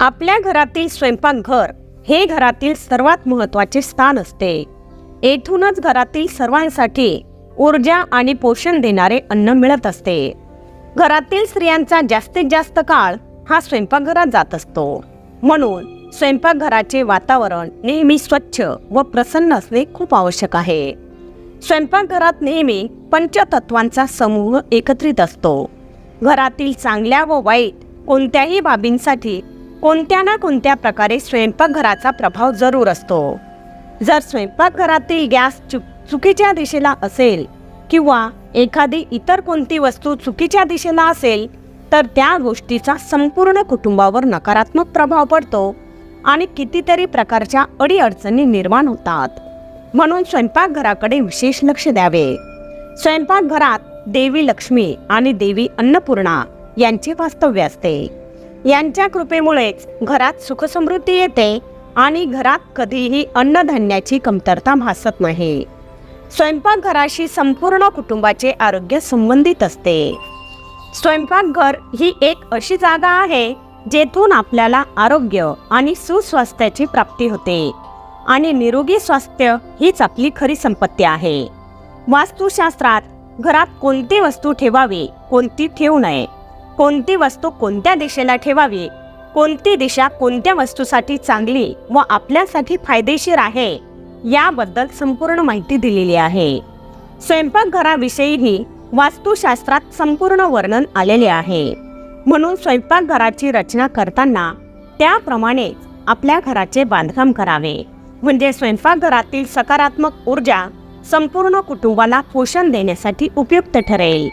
आपल्या घरातील स्वयंपाकघर हे घरातील सर्वात महत्त्वाचे स्थान असते. येथूनच घरातील सर्वांसाठी ऊर्जा आणि पोषण देणारे अन्न मिळत असते. घरातील स्त्रियांचा जास्तीत जास्त काळ हा स्वयंपाकघरात जात असतो. म्हणून स्वयंपाकघराचे वातावरण नेहमी स्वच्छ व प्रसन्न असणे खूप आवश्यक आहे. स्वयंपाकघरात नेहमी पंचतत्वांचा समूह एकत्रित असतो. घरातील चांगल्या व वाईट कोणत्याही बाबींसाठी कोणत्या ना कोणत्या प्रकारे स्वयंपाकघराचा प्रभाव जरूर असतो. जर स्वयंपाकघरातील गॅस चुक चुकीच्या दिशेला असेल किंवा एखादी इतर कोणती वस्तू चुकीच्या दिशेला असेल तर त्या गोष्टीचा संपूर्ण कुटुंबावर नकारात्मक प्रभाव पडतो आणि कितीतरी प्रकारच्या अडीअडचणी निर्माण होतात. म्हणून स्वयंपाकघराकडे विशेष लक्ष द्यावे. स्वयंपाकघरात देवी लक्ष्मी आणि देवी अन्नपूर्णा यांचे वास्तव्य असते. यांच्या कृपेमुळेच घरात सुखसमृद्धी येते आणि घरात कधीही अन्नधान्याची कमतरता भासत नाही. स्वयंपाकघराशी संपूर्ण कुटुंबाचे आरोग्य संबंधित असते. स्वयंपाकघर ही एक अशी जागा आहे जेथून आपल्याला आरोग्य आणि सुस्वास्थ्याची प्राप्ती होते आणि निरोगी स्वास्थ्य हीच आपली खरी संपत्ती आहे. वास्तुशास्त्रात घरात कोणती वस्तू ठेवावी कोणती ठेवू नये कोणती वस्तू कोणत्या दिशेला ठेवावी? कोणती दिशा कोणत्या वस्तूसाठी चांगली व आपल्यासाठी फायदेशीर आहे? याबद्दल संपूर्ण माहिती दिलेली आहे. स्वयंपाकघराविषयीही वास्तुशास्त्रात संपूर्ण वर्णन आलेले आहे. म्हणून स्वयंपाकघराची रचना करताना त्याप्रमाणे आपल्या घराचे बांधकाम करावे. म्हणजे स्वयंपाकघरातील सकारात्मक ऊर्जा संपूर्ण कुटुंबाला पोषण देण्यासाठी उपयुक्त ठरेल.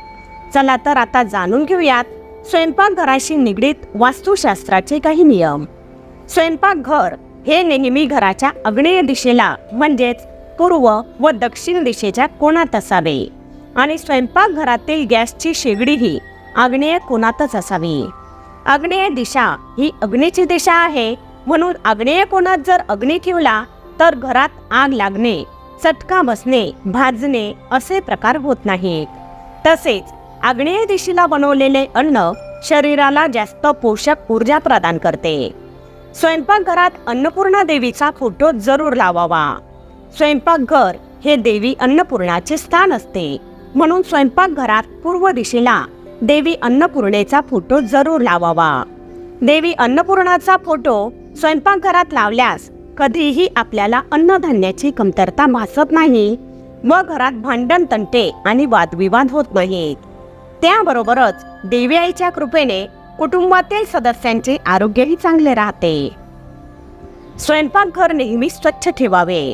चला तर आता जाणून घेऊयात स्वयंपाकघराशी निगडीत वास्तुशास्त्राचे काही नियम. स्वयंपाकघर हे नेहमी घराच्या आग्नेय दिशेला म्हणजेच पूर्व व दक्षिण दिशेच्या कोणात असावे? आणि स्वयंपाकघरातील गॅसची शेगडीही आग्नेय कोणातच असावी? आग्नेय दिशा ही अग्नीची दिशा आहे. म्हणून आग्नेय कोणात जर अग्नी ठेवला तर घरात आग लागणे चटका बसणे भाजणे असे प्रकार होत नाहीत. तसेच आग्नेय दिशेला बनवलेले अन्न शरीराला जास्त पोषक ऊर्जा प्रदान करते. स्वयंपाकघरात अन्नपूर्णा देवीचा फोटो जरूर लावावा. स्वयंपाकघर हे देवी अन्नपूर्णाचे स्थान असते. म्हणून स्वयंपाकघरात पूर्व दिशेला देवी अन्नपूर्णेचा फोटो जरूर लावावा. देवी अन्नपूर्णाचा फोटो स्वयंपाकघरात लावल्यास कधीही आपल्याला अन्नधान्याची कमतरता भासत नाही व घरात भांडण तंटे आणि वादविवाद होत नाहीत. त्याबरोबरच देवी आईच्या कृपेने कुटुंबातील सदस्यांचे आरोग्यही चांगले राहते. स्वयंपाकघर नेहमी स्वच्छ ठेवावे.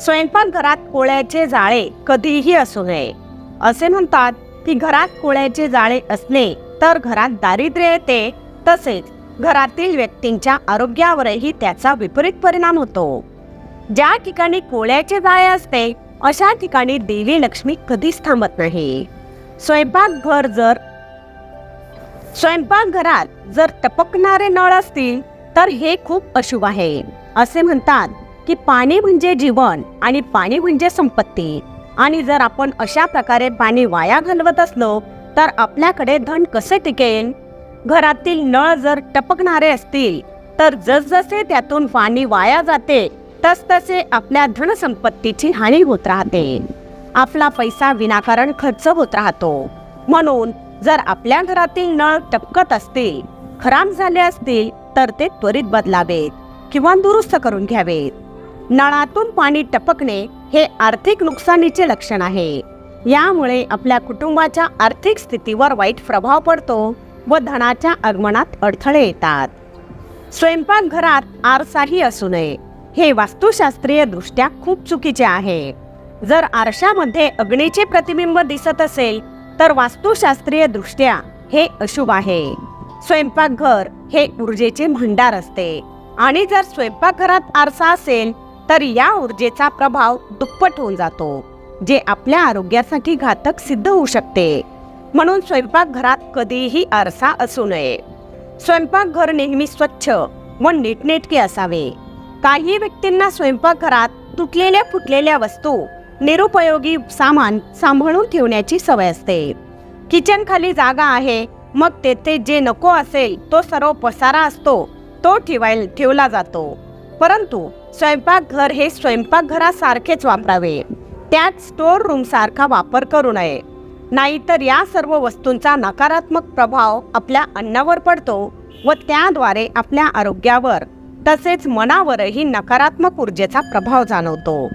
स्वयंपाकघरात कोळ्याचे जाळे कधीही असू नये. असे म्हणतात की घरात कोळ्याचे जाळे असले तर घरात दारिद्र्य येते तसेच घरातील व्यक्तींच्या आरोग्यावरही त्याचा विपरीत परिणाम होतो. ज्या ठिकाणी कोळ्याचे जाळे असते अशा ठिकाणी देवी लक्ष्मी कधीच थांबत नाही. स्वयंपाकघर जर स्वयंपाकघरात जर टपकणारे नळ असतील तर हे खूप अशुभ आहे. असे म्हणतात की पाणी म्हणजे जीवन आणि पाणी म्हणजे संपत्ती. आणि जर आपण अशा प्रकारे पाणी वाया घालवत असलो तर आपल्याकडे धन कसे टिकेल? घरातील नळ जर टपकणारे असतील तर जसजसे त्यातून पाणी वाया जाते तसतसे आपल्या धनसंपत्तीची हानी होत राहते. आपला पैसा विनाकारण खर्च होत राहतो. म्हणून जर आपल्या घरातील नळ टपकत असतील खराब झाले असतील तर ते त्वरित बदलावेत किंवा दुरुस्त करून घ्यावेत. नळातून पाणी टपकणे हे आर्थिक नुकसानीचे लक्षण आहे. यामुळे आपल्या कुटुंबाच्या आर्थिक स्थितीवर वाईट प्रभाव पडतो व धनाच्या आगमनात अडथळे येतात. स्वयंपाकघरात आरसाही असू नये. हे वास्तुशास्त्रीय दृष्ट्या खूप चुकीचे आहे. जर आरशामध्ये अग्नीचे प्रतिबिंब दिसत असेल तर वास्तुशास्त्रीय दृष्ट्या हे अशुभ आहे. स्वयंपाकघर हे ऊर्जेचे भांडार असते. आणि जर स्वयंपाकघरात आरसा असेल तर या ऊर्जेचा प्रभाव दुप्पट होऊन जातो जे आपल्या आरोग्यासाठी घातक सिद्ध होऊ शकते. म्हणून स्वयंपाकघरात कधीही आरसा असू नये. स्वयंपाकघर नेहमी स्वच्छ व नीटनेटके असावे. काही व्यक्तींना स्वयंपाकघरात तुटलेल्या फुटलेल्या वस्तू निरुपयोगी सामान सांभाळून ठेवण्याची सवय असते. किचन खाली जागा आहे मग तेथे जे नको असेल तो सर्व पसारा असतो तो ठेवाय ठेवला जातो. परंतु स्वयंपाकघर हे स्वयंपाकघरासारखेच वापरावे. त्यात स्टोअर रूम सारखा वापर करू नये. नाहीतर या सर्व वस्तूंचा नकारात्मक प्रभाव आपल्या अन्नावर पडतो व त्याद्वारे आपल्या आरोग्यावर तसेच मनावरही नकारात्मक ऊर्जेचा प्रभाव जाणवतो.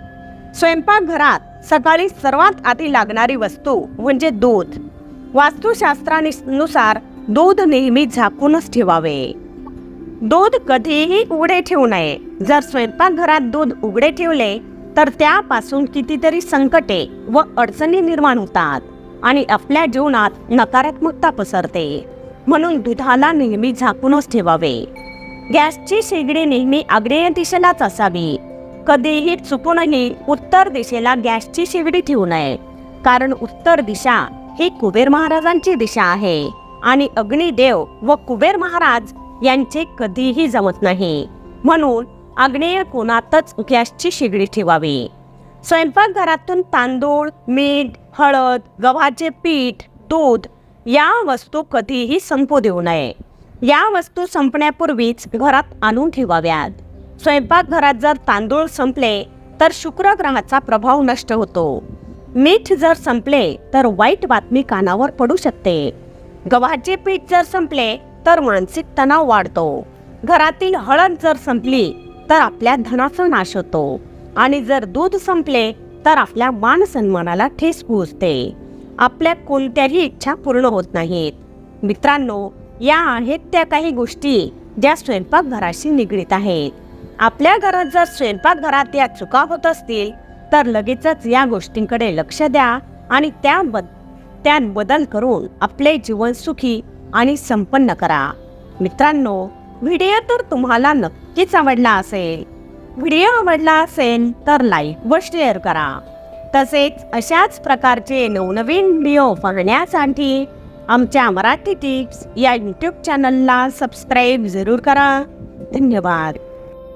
स्वयंपाकघरात सकाळी सर्वात आधी लागणारी वस्तू म्हणजे दूध. वास्तुशास्त्रानुसार दूध नेहमी झाकूनच ठेवावे. दूध कधीही उघडे ठेवू नये. जर स्वयंपाकघरात दूध उघडे ठेवले तर त्यापासून कितीतरी संकटे व अडचणी निर्माण होतात आणि आपल्या जीवनात नकारात्मकता पसरते. म्हणून दुधाला नेहमी झाकूनच ठेवावे. गॅसची शेगडी नेहमी आग्नेय दिशेलाच असावी. कधीही चुकूनही उत्तर दिशेला गॅसची शेगडी ठेवू नये. कारण उत्तर दिशा ही कुबेर महाराजांची दिशा आहे आणि अग्निदेव व कुबेर महाराज यांचे कधीही जमत नाही. म्हणून आग्नेय कोणातच गॅसची शेगडी ठेवावी. स्वयंपाकघरातून तांदूळ मीठ हळद गव्हाचे पीठ दूध या वस्तू कधीही संपू देऊ नये. या वस्तू संपण्यापूर्वीच घरात आणून ठेवाव्यात. स्वयंपाकघरात जर तांदूळ संपले तर शुक्र ग्रहाचा प्रभाव नष्ट होतो. मीठ जर संपले तर वाईट बातमी कानावर पडू शकते. गव्हाचे पीठ जर संपले तर मानसिक तणाव वाढतो. घरातील हळद जर संपली तर आपल्या धनाचा नाश होतो. आणि जर दूध संपले तर आपल्या मान सन्मानाला ठेस पोहोचते. आपल्या कोणत्याही इच्छा पूर्ण होत नाहीत. मित्रांनो या आहेत त्या काही गोष्टी ज्या स्वयंपाकघराशी निगडीत आहेत. आपल्या घरात जर स्वयंपाकघरात या चुका होत असतील तर लगेचच या गोष्टींकडे लक्ष द्या आणि त्या बद त्यात बदल करून आपले जीवन सुखी आणि संपन्न करा. मित्रांनो व्हिडिओ तर तुम्हाला नक्कीच आवडला असेल. व्हिडिओ आवडला असेल तर लाईक व शेअर करा. तसेच अशाच प्रकारचे नवनवीन व्हिडिओ बघण्यासाठी आमच्या मराठी टिप्स या यूट्यूब चॅनलला सबस्क्राईब जरूर करा. धन्यवाद.